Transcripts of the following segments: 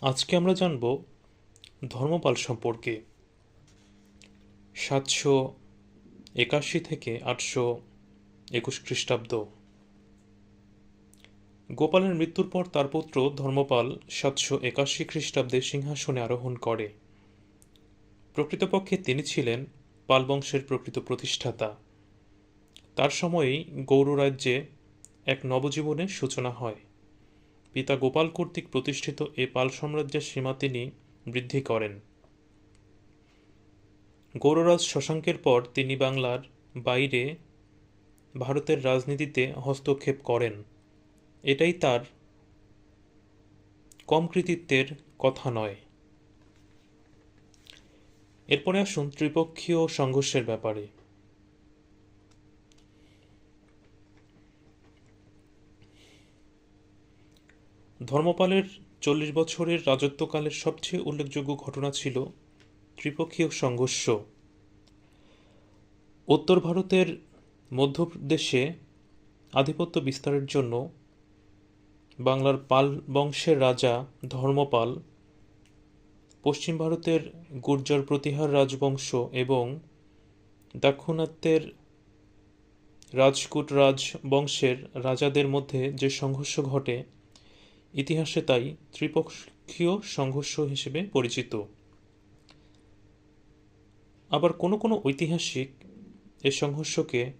আজকে আমরা জানব ধর্মপাল সম্পর্কে। সাতশো একাশি থেকে আটশো একুশ খ্রিস্টাব্দ। গোপালের মৃত্যুর পর তার পুত্র ধর্মপাল সাতশো একাশি খ্রিস্টাব্দে সিংহাসনে আরোহণ করে। প্রকৃতপক্ষে তিনি ছিলেন পাল বংশের প্রকৃত প্রতিষ্ঠাতা। তার সময়েই গৌড় রাজ্যে এক নবজীবনের সূচনা হয়। পিতা গোপাল কর্তৃক প্রতিষ্ঠিত এ পাল সাম্রাজ্যের সীমা তিনি বৃদ্ধি করেন। গৌররাজ শশাঙ্কের পর তিনি বাংলার বাইরে ভারতের রাজনীতিতে হস্তক্ষেপ করেন। এটাই তার কম কৃতিত্বের কথা নয়। এরপরে আসুন ত্রিপক্ষীয় সংঘর্ষের ব্যাপারে। ধর্মপালের চল্লিশ বছরের রাজত্বকালের সবচেয়ে উল্লেখযোগ্য ঘটনা ছিল ত্রিপক্ষীয় সংঘর্ষ। উত্তর ভারতের মধ্যপ্রদেশে আধিপত্য বিস্তারের জন্য বাংলার পাল বংশের রাজা ধর্মপাল, পশ্চিম ভারতের গুর্জর প্রতিহার রাজবংশ এবং দাক্ষিণাত্যের রাজকুট রাজবংশের রাজাদের মধ্যে যে সংঘর্ষ ঘটে ইতিহাসে তাই ত্রিপক্ষীয় সংঘর্ষ হিসেবে পরিচিত। আবার কোনো কোনো ঐতিহাসিক এ সংঘর্ষকে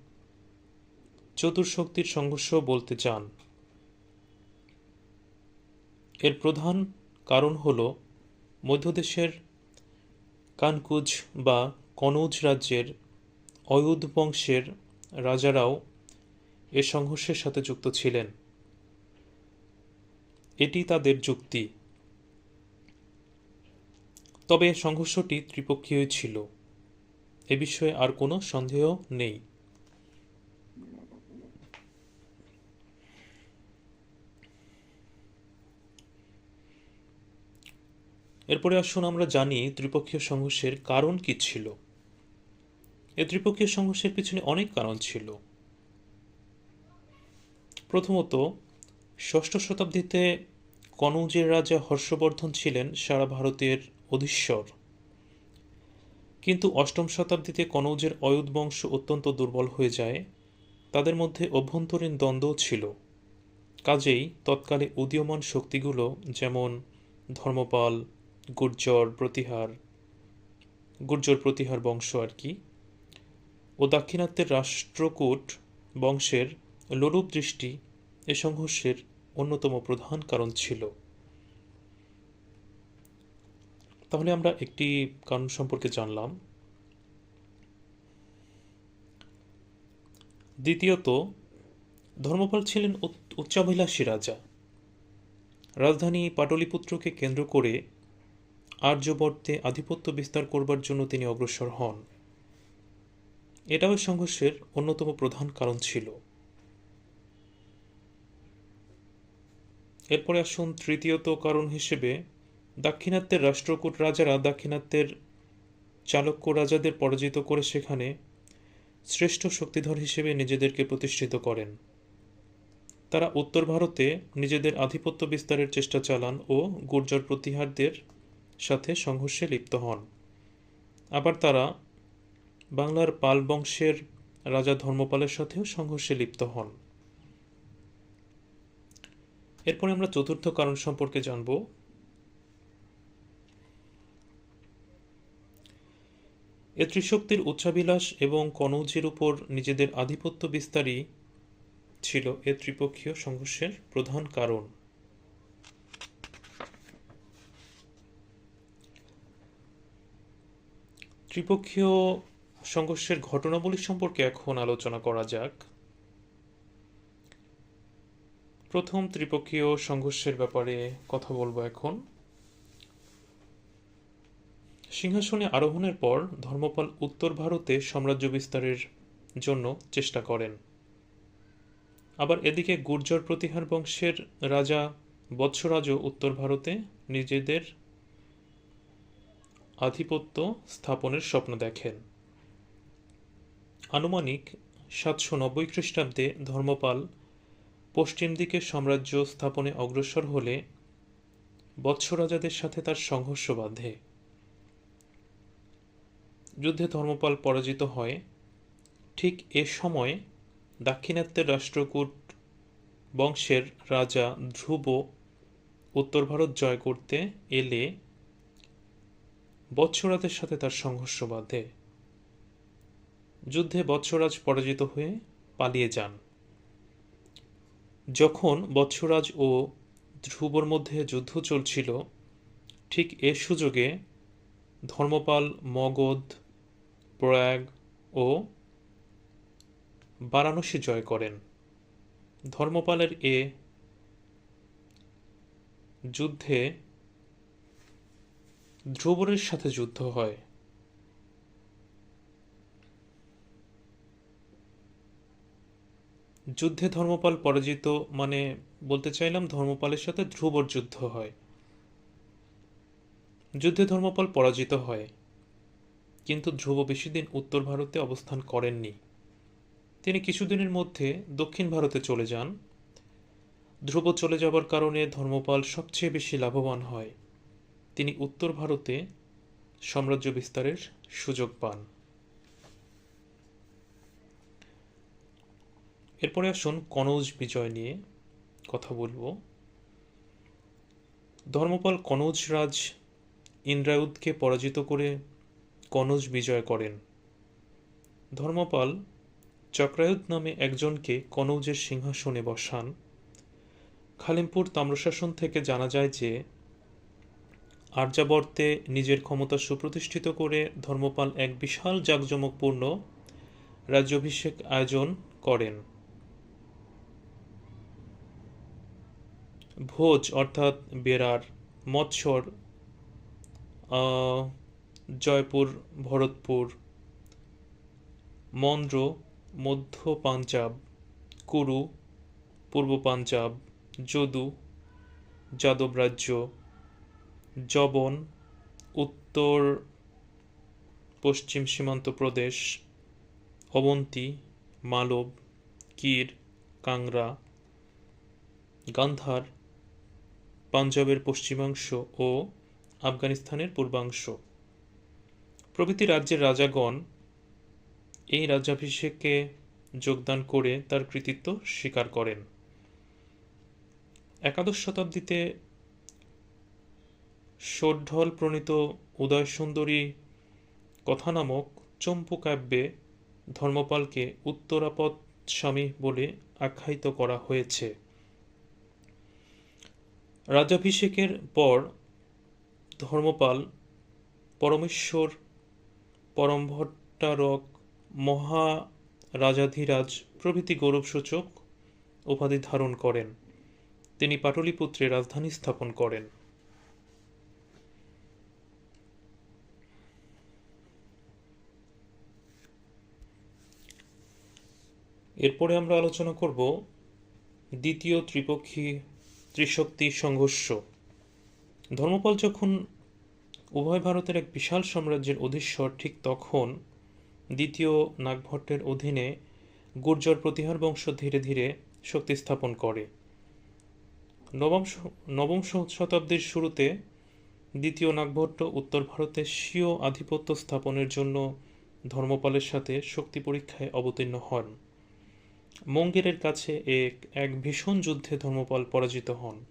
চতুর্শক্তির সংঘর্ষ বলতে চান। এর প্রধান কারণ হল মধ্যদেশের কানকুজ বা কনৌজ রাজ্যের অয়ুধ বংশের রাজারাও এ সংঘর্ষের সাথে যুক্ত ছিলেন। এটি তাদের যুক্তি। তবে সংঘর্ষটি ত্রিপক্ষীয় ছিল। এ বিষয়ে আর কোনো সন্দেহ নেই। এরপরে আসুন আমরা জানি ত্রিপক্ষীয় সংঘর্ষের কারণ কি ছিল। এ ত্রিপক্ষীয় সংঘর্ষের পিছনে অনেক কারণ ছিল। প্রথমত ষষ্ঠ শতাব্দীতে কনৌজের রাজা হর্ষবর্ধন ছিলেন সারা ভারতের অধীশ্বর। কিন্তু অষ্টম শতাব্দীতে কনৌজের অয়ুধ বংশ অত্যন্ত দুর্বল হয়ে যায়, তাদের মধ্যে অভ্যন্তরীণ দ্বন্দ্ব ছিল। কাজেই তৎকালে উদীয়মান শক্তিগুলো যেমন ধর্মপাল, গুর্জর প্রতিহার গুর্জর প্রতিহার বংশ আর কি, ও দাক্ষিণাত্যের রাষ্ট্রকূট বংশের লোলুপ দৃষ্টি এ সংঘর্ষের অন্যতম প্রধান কারণ ছিল। তাহলে আমরা একটি কারণ সম্পর্কে জানলাম। দ্বিতীয়ত, ধর্মপাল ছিলেন উচ্চাভিলাষী রাজা। রাজধানী পাটলিপুত্রকে কেন্দ্র করে আর্যবর্তে আধিপত্য বিস্তার করবার জন্য তিনি অগ্রসর হন। এটাও সংঘর্ষের অন্যতম প্রধান কারণ ছিল। এরপরে আসুন তৃতীয়ত কারণ হিসেবে দাক্ষিণাত্যের রাষ্ট্রকূট রাজারা দাক্ষিণাত্যের চালক্য রাজাদের পরাজিত করে সেখানে শ্রেষ্ঠ শক্তিধর হিসেবে নিজেদেরকে প্রতিষ্ঠিত করেন। তারা উত্তর ভারতে নিজেদের আধিপত্য বিস্তারের চেষ্টা চালান ও গুর্জর প্রতিহারদের সাথে সংঘর্ষে লিপ্ত হন। আবার তারা বাংলার পাল বংশের রাজা ধর্মপালের সাথেও সংঘর্ষে লিপ্ত হন। এরপরে আমরা চতুর্থ কারণ সম্পর্কে জানব। এ ত্রিশক্তির উচ্চাবিলাস এবং কনৌজের উপর নিজেদের আধিপত্য বিস্তারই ছিল এ ত্রিপক্ষীয় সংঘর্ষের প্রধান কারণ। ত্রিপক্ষীয় সংঘর্ষের ঘটনাবলী সম্পর্কে এখন আলোচনা করা যাক। প্রথম ত্রিপক্ষীয় সংঘর্ষের ব্যাপারে কথা বলব এখন। সিংহাসনে আরোহণের পর ধর্মপাল উত্তর ভারতে সাম্রাজ্য বিস্তারের জন্য চেষ্টা করেন। আবার এদিকে গুর্জর প্রতিহার বংশের রাজা বৎসরাজও উত্তর ভারতে নিজেদের আধিপত্য স্থাপনের স্বপ্ন দেখেন। আনুমানিক সাতশো নব্বই খ্রিস্টাব্দে ধর্মপাল পশ্চিম দিকে সাম্রাজ্য স্থাপনে অগ্রসর হলে বৎস রাজাদের সাথে তার সংঘর্ষ বাধে। যুদ্ধে ধর্মপাল পরাজিত হয়। ঠিক এ সময় দাক্ষিণাত্যের রাষ্ট্রকূট বংশের রাজা ধ্রুব উত্তর ভারত জয় করতে এলে বৎসরাজের সাথে তার সংঘর্ষ বাধে। যুদ্ধে বৎসরাজ পরাজিত হয়ে পালিয়ে যান। যখন বৎসরাজ ও ধ্রুবর মধ্যে যুদ্ধ চলছিল, ঠিক এ সুযোগে ধর্মপাল, মগধ, প্রয়াগ ও বারাণসী জয় করেন। ধর্মপালের এ যুদ্ধে ধ্রুবরের সাথে যুদ্ধ হয়। যুদ্ধে ধর্মপাল পরাজিত মানে বলতে চাইলাম ধর্মপালের সাথে ধ্রুবর যুদ্ধ হয়। যুদ্ধে ধর্মপাল পরাজিত হয়। কিন্তু ধ্রুব বেশি দিন উত্তর ভারতে অবস্থান করেননি। তিনি কিছুদিনের মধ্যে দক্ষিণ ভারতে চলে যান। ধ্রুব চলে যাবার কারণে ধর্মপাল সবচেয়ে বেশি লাভবান হয়। তিনি উত্তর ভারতে সাম্রাজ্য বিস্তারের সুযোগ পান। এরপরে আসুন কনৌজ বিজয় নিয়ে কথা বলব। ধর্মপাল কনৌজ রাজ ইন্দ্রায়ুধকে পরাজিত করে কনৌজ বিজয় করেন। ধর্মপাল চক্রায়ুধ নামে একজনকে কনৌজের সিংহাসনে বসান। খালিমপুর তাম্রশাসন থেকে জানা যায় যে আর্যাবর্তে নিজের ক্ষমতা সুপ্রতিষ্ঠিত করে ধর্মপাল এক বিশাল জাঁকজমকপূর্ণ রাজ্যাভিষেক আয়োজন করেন। ভোজ অর্থাৎ বেরার মৎসর জয়পুর, ভরতপুর, মন্দ্র, মধ্য পাঞ্জাব, কুরু, পূর্ব পাঞ্জাব, যদু, যাদব রাজ্য জবন উত্তর পশ্চিম সীমান্ত প্রদেশ, অবন্তী, মালব, কির, কাংরা, গান্ধার পাঞ্জাবের পশ্চিমাংশ ও আফগানিস্তানের পূর্বাংশ। প্রভৃতি রাজ্যের রাজাগণ এই রাজ্যাভিষেকে যোগদান করে তার কৃতিত্ব স্বীকার করেন। একাদশ শতাব্দীতে ষোঢল প্রণীত উদয়সুন্দরী কথা নামক চম্পু কাব্যে ধর্মপালকে উত্তরাপদ স্বামী বলে আখ্যায়িত করা হয়েছে। রাজ্যাভিষেকের পর ধর্মপাল পরমেশ্বর পরমভট্টারক মহারাজাধিরাজ প্রভৃতি গৌরবসূচক উপাধি ধারণ করেন। তিনি পাটলিপুত্রে রাজধানী স্থাপন করেন। এরপরে আমরা আলোচনা করব দ্বিতীয় ত্রিপক্ষী ত্রিশক্তি সংঘর্ষ। ধর্মপাল যখন উভয় ভারতের এক বিশাল সাম্রাজ্যের অধীশ্বর, ঠিক তখন দ্বিতীয় নাগভট্টের অধীনে গুর্জর প্রতিহার বংশ ধীরে ধীরে শক্তি স্থাপন করে। নবম নবম শতাব্দীর শুরুতে দ্বিতীয় নাগভট্ট উত্তর ভারতে স্বীয় আধিপত্য স্থাপনের জন্য ধর্মপালের সাথে শক্তি পরীক্ষায় অবতীর্ণ হন। মঙ্গেরের কাছে এক এক ভীষণ যুদ্ধে ধর্মপাল পরাজিত হন।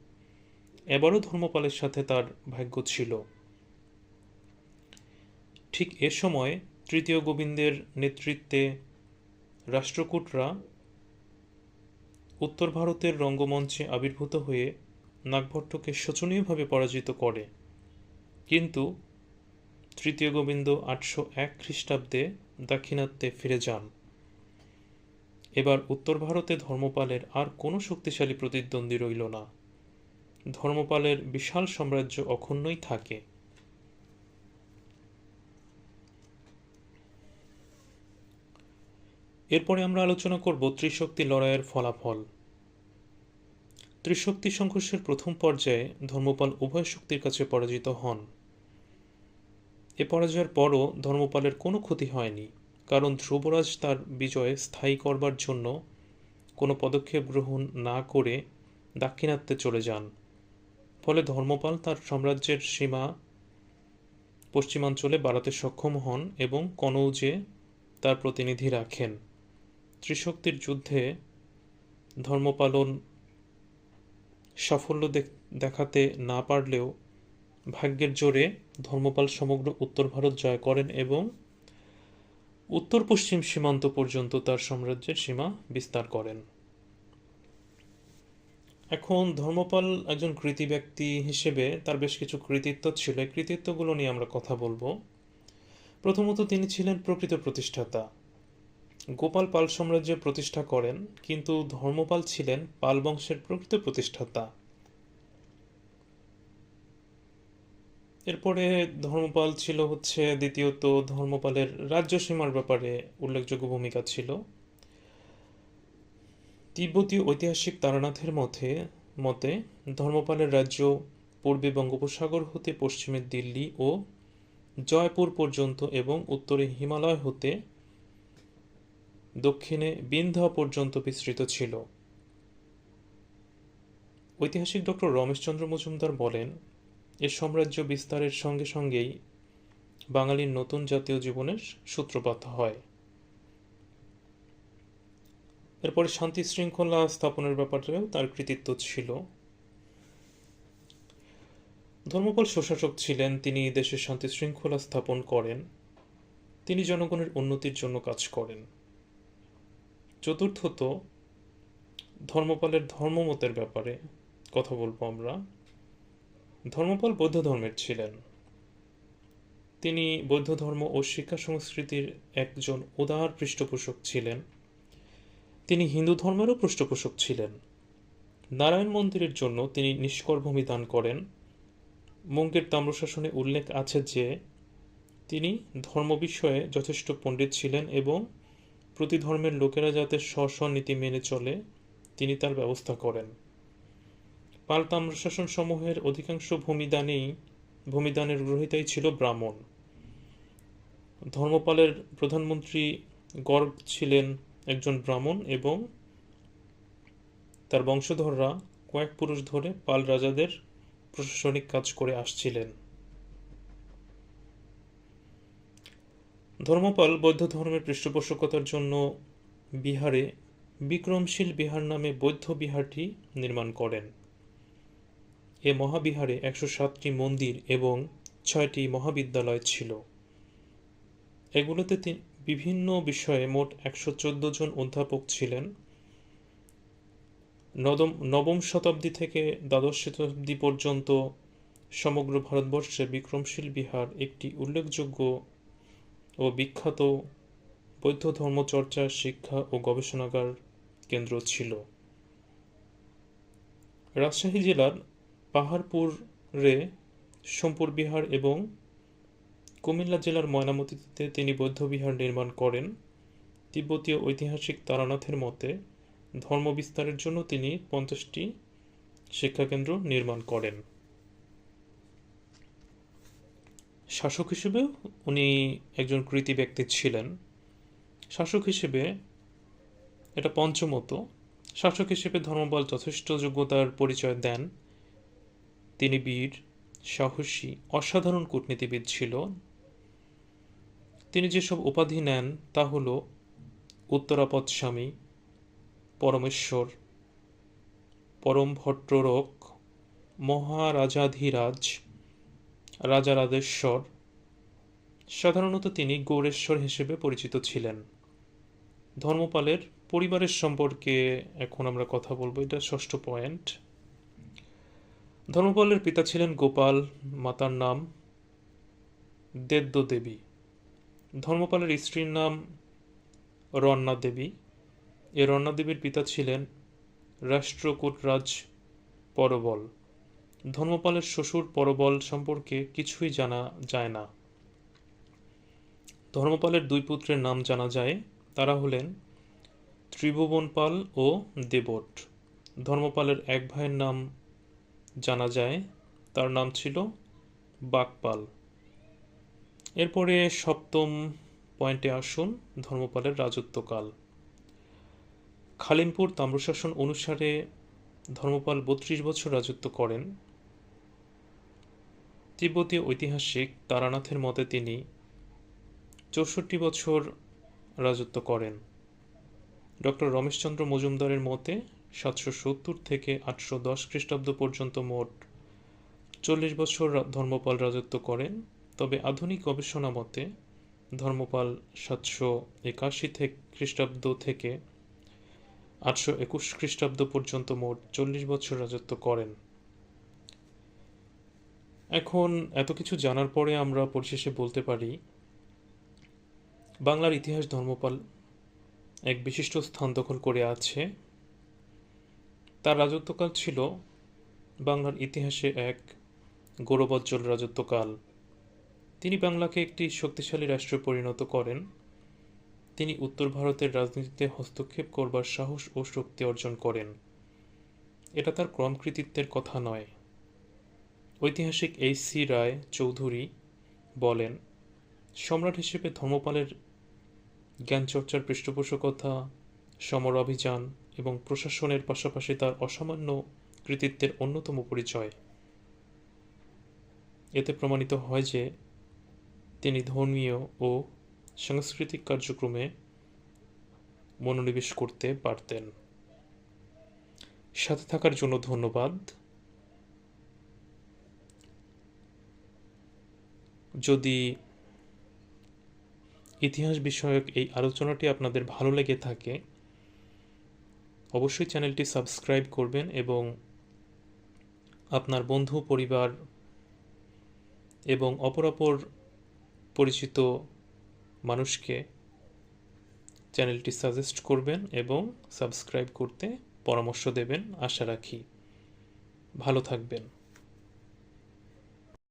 এবারও ধর্মপালের সাথে তার ভাগ্য ছিল। ঠিক এ সময় তৃতীয় গোবিন্দের নেতৃত্বে রাষ্ট্রকূটরা উত্তর ভারতের রঙ্গমঞ্চে আবির্ভূত হয়ে নাগভট্টকে শোচনীয়ভাবে পরাজিত করে। কিন্তু তৃতীয় গোবিন্দ আটশো এক খ্রিস্টাব্দে দাক্ষিণাত্যে ফিরে যান। এবার উত্তর ভারতে ধর্মপালের আর কোনো শক্তিশালী প্রতিদ্বন্দ্বী রইল না। ধর্মপালের বিশাল সাম্রাজ্য অক্ষুণ্ণই থাকে। এরপরে আমরা আলোচনা করব ত্রিশক্তি লড়াইয়ের ফলাফল। ত্রিশক্তি সংঘর্ষের প্রথম পর্যায়ে ধর্মপাল উভয় শক্তির কাছে পরাজিত হন। এ পরাজয়ের পরও ধর্মপালের কোনো ক্ষতি হয়নি। কারণ ধ্রুবরাজ তার বিজয় স্থায়ী করবার জন্য কোনো পদক্ষেপ গ্রহণ না করে দাক্ষিণাত্যে চলে যান। ফলে ধর্মপাল তার সাম্রাজ্যের সীমা পশ্চিমাঞ্চলে বাড়াতে সক্ষম হন এবং কনৌজে তার প্রতিনিধি রাখেন। ত্রিশক্তির যুদ্ধে ধর্মপালন সাফল্য দেখাতে না পারলেও ভাগ্যের জোরে ধর্মপাল সমগ্র উত্তর ভারত জয় করেন এবং উত্তর পশ্চিম সীমান্ত পর্যন্ত তার সাম্রাজ্যের সীমা বিস্তার করেন। এখন ধর্মপাল একজন কৃতি ব্যক্তি হিসেবে তার বেশ কিছু কৃতিত্ব ছিল। এই কৃতিত্বগুলো নিয়ে আমরা কথা বলব। প্রথমত তিনি ছিলেন প্রকৃত প্রতিষ্ঠাতা। গোপাল পাল সাম্রাজ্য প্রতিষ্ঠা করেন, কিন্তু ধর্মপাল ছিলেন পাল বংশের প্রকৃত প্রতিষ্ঠাতা। এরপরে ধর্মপাল ছিল হচ্ছে দ্বিতীয়ত ধর্মপালের রাজ্য সীমার ব্যাপারে উল্লেখযোগ্য ভূমিকা ছিল। তিব্বতীয় ঐতিহাসিক তারানাথের মতে মতে ধর্মপালের রাজ্য পূর্বে বঙ্গোপসাগর হতে পশ্চিমে দিল্লি ও জয়পুর পর্যন্ত এবং উত্তরে হিমালয় হতে দক্ষিণে বিন্ধ্যা পর্যন্ত বিস্তৃত ছিল। ঐতিহাসিক ডক্টর রমেশচন্দ্র মজুমদার বলেন এ সাম্রাজ্য বিস্তারের সঙ্গে সঙ্গেই বাঙালির নতুন জাতীয় জীবনের সূত্রপাত হয়। এরপরে শান্তি শৃঙ্খলা স্থাপনের ব্যাপারেও তার কৃতিত্ব ছিল। ধর্মপাল সুশাসক ছিলেন, তিনি দেশের শান্তি শৃঙ্খলা স্থাপন করেন, তিনি জনগণের উন্নতির জন্য কাজ করেন। চতুর্থত, ধর্মপালের ধর্মমতের ব্যাপারে কথা বলব আমরা। ধর্মপাল বৌদ্ধ ধর্মের ছিলেন। তিনি বৌদ্ধ ধর্ম ও শিক্ষা সংস্কৃতির একজন উদার পৃষ্ঠপোষক ছিলেন। তিনি হিন্দু ধর্মেরও পৃষ্ঠপোষক ছিলেন। নারায়ণ মন্দিরের জন্য তিনি নিষ্কর ভূমি দান করেন। মঙ্গের তাম্রশাসনে উল্লেখ আছে যে, তিনি ধর্ম বিষয়ে যথেষ্ট পণ্ডিত ছিলেন এবং প্রতি ধর্মের লোকেরা যাতে স্ব নীতি মেনে চলে, তিনি তার ব্যবস্থা করেন। পাল তাম্রশাসন সমূহের অধিকাংশ ভূমিদানেই ভূমিদানের গ্রহিতাই ছিল ব্রাহ্মণ। ধর্মপালের প্রধানমন্ত্রী গর্গ ছিলেন একজন ব্রাহ্মণ এবং তার বংশধররা কয়েক পুরুষ ধরে পাল রাজাদের প্রশাসনিক কাজ করে আসছিলেন। ধর্মপাল বৌদ্ধ ধর্মের পৃষ্ঠপোষকতার জন্য বিহারে বিক্রমশীল বিহার নামে বৌদ্ধ বিহারটি নির্মাণ করেন। এ মহাবিহারে একশো সাতটি মন্দির এবং ছয়টি মহাবিদ্যালয় ছিল। এগুলোতে বিভিন্ন বিষয়ে মোট একশো চোদ্দ জন অধ্যাপক ছিলেন। নবম নবম শতাব্দী থেকে দ্বাদশ শতাব্দী পর্যন্ত সমগ্র ভারতবর্ষে বিক্রমশীল বিহার একটি উল্লেখযোগ্য ও বিখ্যাত বৌদ্ধ ধর্মচর্চা শিক্ষা ও গবেষণাগার কেন্দ্র ছিল। রাজশাহী জেলার পাহাড়পুরে সোমপুর বিহার এবং কুমিল্লা জেলার ময়নামতিতে তিনি বৌদ্ধবিহার নির্মাণ করেন। তিব্বতীয় ঐতিহাসিক তারানাথের মতে ধর্ম বিস্তারের জন্য তিনি পঞ্চাশটি শিক্ষাকেন্দ্র নির্মাণ করেন। শাসক হিসেবেও উনি একজন কৃতি ব্যক্তি ছিলেন। শাসক হিসেবে এটা পঞ্চমত। শাসক হিসেবে ধর্মবল যথেষ্ট যোগ্যতার পরিচয় দেন। তিনি বীর, সাহসী, অসাধারণ কূটনীতিবিদ ছিল। তিনি যেসব উপাধি নেন তা হল উত্তরাপদ স্বামী পরমেশ্বর পরম ভট্টরক মহারাজাধিরাজ রাজারাধেশ্বর সাধারণত তিনি গৌরেশ্বর হিসেবে পরিচিত ছিলেন। ধর্মপালের পরিবারের সম্পর্কে এখন আমরা কথা বলব, এটা ষষ্ঠ পয়েন্ট ধর্মপালের পিতা ছিলেন গোপাল, মাতার নাম দেদ্য দেবী ধর্মপালের স্ত্রীর নাম রন্না দেবী এ রন্না দেবীর পিতা ছিলেন রাষ্ট্রকূটরাজ পরবল। ধর্মপালের শ্বশুর পরবল সম্পর্কে কিছুই জানা যায় না। ধর্মপালের দুই পুত্রের নাম জানা যায়, তারা হলেন ত্রিভুবন পাল ও দেবট। ধর্মপালের এক ভাইয়ের নাম জানা যায়, তার নাম ছিল বাকপাল। এরপরে সপ্তম পয়েন্টে আসুন, ধর্মপালের রাজত্বকাল। খালিমপুর তাম্রশাসন অনুসারে ধর্মপাল বত্রিশ বছর রাজত্ব করেন। তিব্বতীয় ঐতিহাসিক তারানাথের মতে তিনি চৌষট্টি বছর রাজত্ব করেন। ডক্টর রমেশচন্দ্র মজুমদারের মতে সাতশো সত্তর থেকে আটশো দশ খ্রিস্টাব্দ পর্যন্ত মোট চল্লিশ বছর ধর্মপাল রাজত্ব করেন। তবে আধুনিক গবেষণা মতে, ধর্মপাল সাতশো একাশি থেকে খ্রিস্টাব্দ থেকে আটশো একুশ খ্রিস্টাব্দ পর্যন্ত মোট চল্লিশ বছর রাজত্ব করেন। এখন এত কিছু জানার পরে আমরা পরিশেষে বলতে পারি, বাংলার ইতিহাস ধর্মপাল এক বিশিষ্ট স্থান দখল করে আছে। তার রাজত্বকাল ছিল বাংলার ইতিহাসে এক গৌরবোজ্জ্বল রাজত্বকাল। তিনি বাংলাকে একটি শক্তিশালী রাষ্ট্রে পরিণত করেন। তিনি উত্তর ভারতের রাজনীতিতে হস্তক্ষেপ করবার সাহস ও শক্তি অর্জন করেন। এটা তার ক্রমকৃতিত্বের কথা নয়। ঐতিহাসিক এইচ সি রায় চৌধুরী বলেন, সম্রাট হিসেবে ধর্মপালের জ্ঞানচর্চার পৃষ্ঠপোষকতা, সমর অভিযান এবং প্রশাসনের পাশাপাশি তার অসামান্য কৃতিত্বের অন্যতম পরিচয়। এতে প্রমাণিত হয় যে তিনি ধর্মীয় ও সাংস্কৃতিক কার্যক্রমে মনোনিবেশ করতে পারতেন। সাথে থাকার জন্য ধন্যবাদ। যদি ইতিহাস বিষয়ক এই আলোচনাটি আপনাদের ভালো লেগে থাকে অবশ্যই চ্যানেলটি সাবস্ক্রাইব করবেন এবং আপনার বন্ধু, পরিবার এবং অপরাপর পরিচিত মানুষকে চ্যানেলটি সাজেস্ট করবেন এবং সাবস্ক্রাইব করতে পরামর্শ দেবেন। আশা রাখি ভালো থাকবেন।